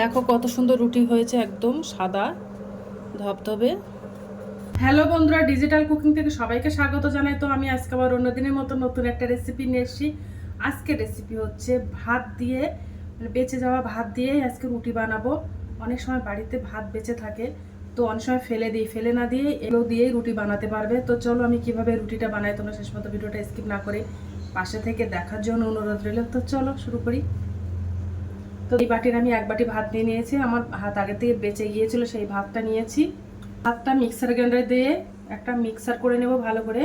দেখো কত সুন্দর রুটি হয়েছে একদম সাদা, ধবধবে। হ্যালো বন্ধুরা, ডিজিটাল কুকিং থেকে সবাইকে স্বাগত জানাই। তো আমি আজকে আবার অন্যদিনের মতো নতুন একটা রেসিপি নিয়ে এসেছি। আজকে রেসিপি হচ্ছে ভাত দিয়ে মানে বেঁচে যাওয়া ভাত দিয়ে আজকে রুটি বানাবো। অনেক সময় বাড়িতে ভাত বেঁচে থাকে, তো অনেক সময় ফেলে দিই। ফেলে না দিয়ে এগুলো দিয়েই রুটি বানাতে পারবে। তো চলো আমি কীভাবে রুটিটা বানাই, তোমরা শেষ মতো ভিডিওটা স্কিপ না করে পাশে থেকে দেখার জন্য অনুরোধ রইল। তো চলো শুরু করি। তো এই বাটির আমি এক বাটি ভাত নিয়ে নিয়েছি। আমার ভাত আগে থেকে বেঁচে গিয়েছিল, সেই ভাতটা নিয়েছি। ভাতটা মিক্সার গ্রাইন্ডার দিয়ে একটা মিক্সার করে নেব ভালো করে।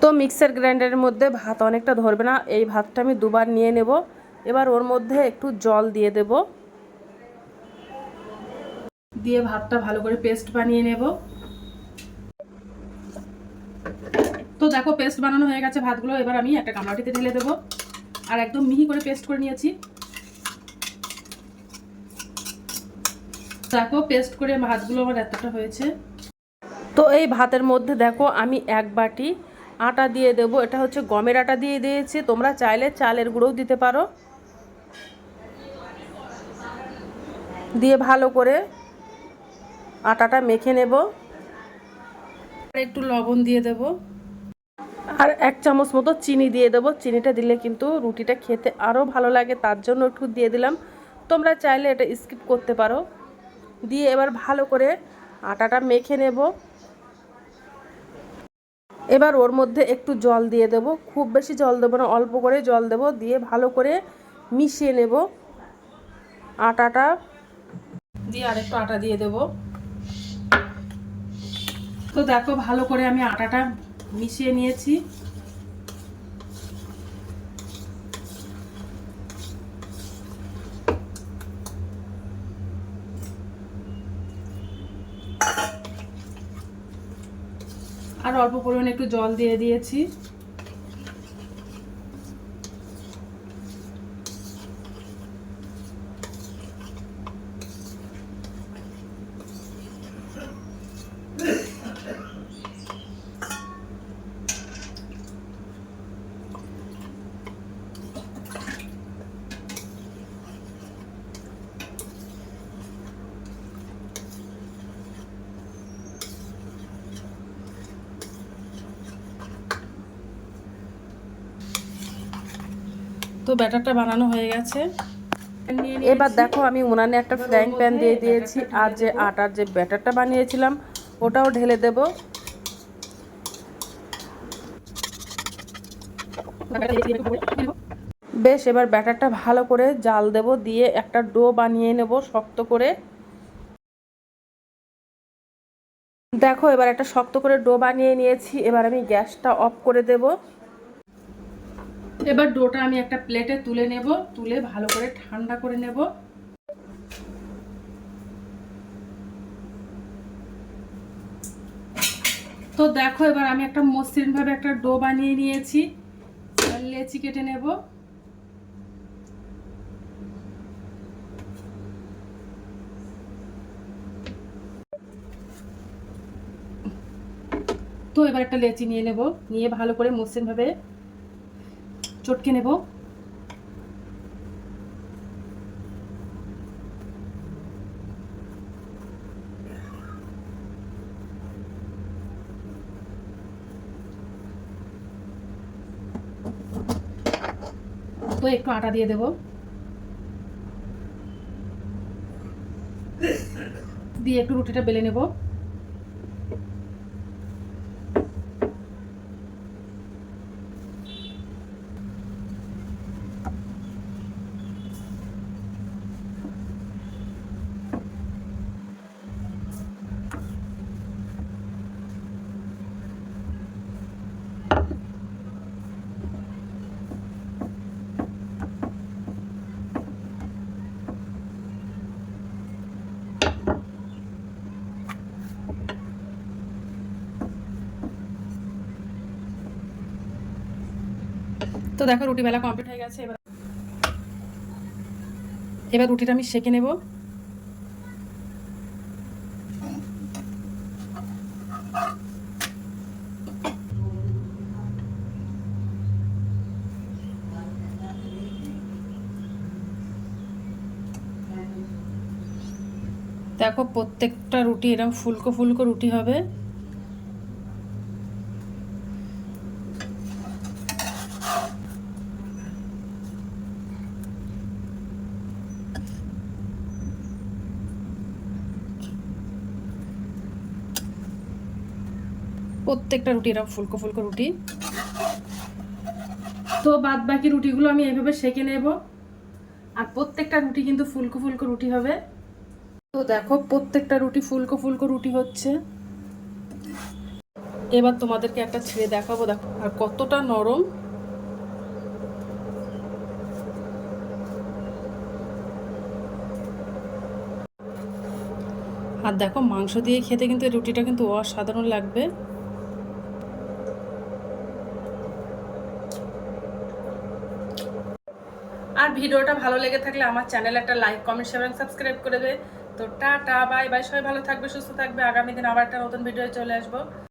তো মিক্সার গ্রাইন্ডারের মধ্যে ভাত অনেকটা ধরবে না, এই ভাতটা আমি দুবার নিয়ে নেব। এবার ওর মধ্যে একটু জল দিয়ে দেব। দিয়ে ভাতটা ভালো করে পেস্ট বানিয়ে নেব। তো দেখো পেস্ট বানানো হয়ে গেছে ভাতগুলো। এবার আমি একটা গামলাটিতে ঢেলে দেবো। আর একদম মিহি করে পেস্ট করে নিয়েছি। দেখো পেস্ট করে ভাতগুলো আমার এতটা হয়েছে। তো এই ভাতের মধ্যে দেখো, আমি এক বাটি আটা দিয়ে দেব। এটা হচ্ছে গমের আটা দিয়ে দিয়েছি। তোমরা চাইলে চালের গুঁড়োও দিতে পারো। দিয়ে ভালো করে আটাটা মেখে নেব। একটু লবণ দিয়ে দেবো। আর এক চামচ মতো চিনি দিয়ে দেবো। চিনিটা দিলে কিন্তু রুটিটা খেতে আরও ভালো লাগে, তার জন্য একটু দিয়ে দিলাম। তোমরা চাইলে এটা স্কিপ করতে পারো। দিয়ে এবার ভালো করে আটাটা মেখে নেব। এবার ওর মধ্যে একটু জল দিয়ে দেব। খুব বেশি জল দেবো না, অল্প করে জল দেব। দিয়ে ভালো করে মিশিয়ে নেব। আটাটা দিয়ে আরেকটু আটা দিয়ে দেব। তো দেখো, ভালো করে আমি আটাটা মিশিয়ে নিয়েছি। আর অল্প পরিমাণে একটু জল দিয়ে দিয়েছি। তো ব্যাটারটা বানানো হয়ে গেছে। এবার দেখো আমি উনানে একটা ফ্রাইং প্যান দিয়ে দিয়েছি আর যে আটার যে ব্যাটারটা বানিয়েছিলাম ওটাও ঢেলে দেব। বেশ এবার ব্যাটারটা ভালো করে জাল দেব দিয়ে একটা ডো বানিয়ে নেব শক্ত করে। দেখো এবার একটা শক্ত করে ডো বানিয়ে নিয়েছি এবার আমি গ্যাসটা অফ করে দেবো। এবার ডোটা আমি একটা প্লেটে তুলে নেব, তুলে ভালো করে ঠান্ডা করে নেব। তো দেখো, এবার আমি একটা মসৃণ ভাবে একটা ডো বানিয়ে নিয়েছি। লেচি কেটে নেব। তো এবার একটা লেচি নিয়ে নেব, নিয়ে ভালো করে মসৃণ ভাবে চটকে নেব। তো একটু আটা দিয়ে দেব। দিয়ে একটু রুটিটা বেলে নেব। তো দেখো, রুটি বেলা কমপ্লিট হয়ে গেছে, এবার এবার রুটিটা আমি সেঁকে নেব। দেখো, প্রত্যেকটা রুটি এরকম ফুলকো ফুলকো রুটি হবে। প্রত্যেকটা রুটি এরকম ফুলকো ফুলকো রুটি। তো বাদ বাকি রুটিগুলো আমি এভাবে সেঁকে নেব। আর প্রত্যেকটা রুটি কিন্তু ফুলকো ফুলকো রুটি হবে। তো দেখো, প্রত্যেকটা রুটি ফুলকো ফুলকো রুটি হচ্ছে। এবার তোমাদেরকে একটা ছেড়ে দেখাবো, দেখো, আর কতটা নরম। আর দেখো, মাংস দিয়ে খেতে কিন্তু রুটিটা কিন্তু অসাধারণ লাগবে। আর ভিডিওটা ভালো লেগে থাকলে আমার চ্যানেল একটা লাইক কমেন্ট শেয়ার এবং সাবস্ক্রাইব করে দেবে তো টাটা বাই বাই সবাই ভালো থাকবে, সুস্থ থাকবে। আগামী দিন আবার একটা নতুন ভিডিও চলে আসব।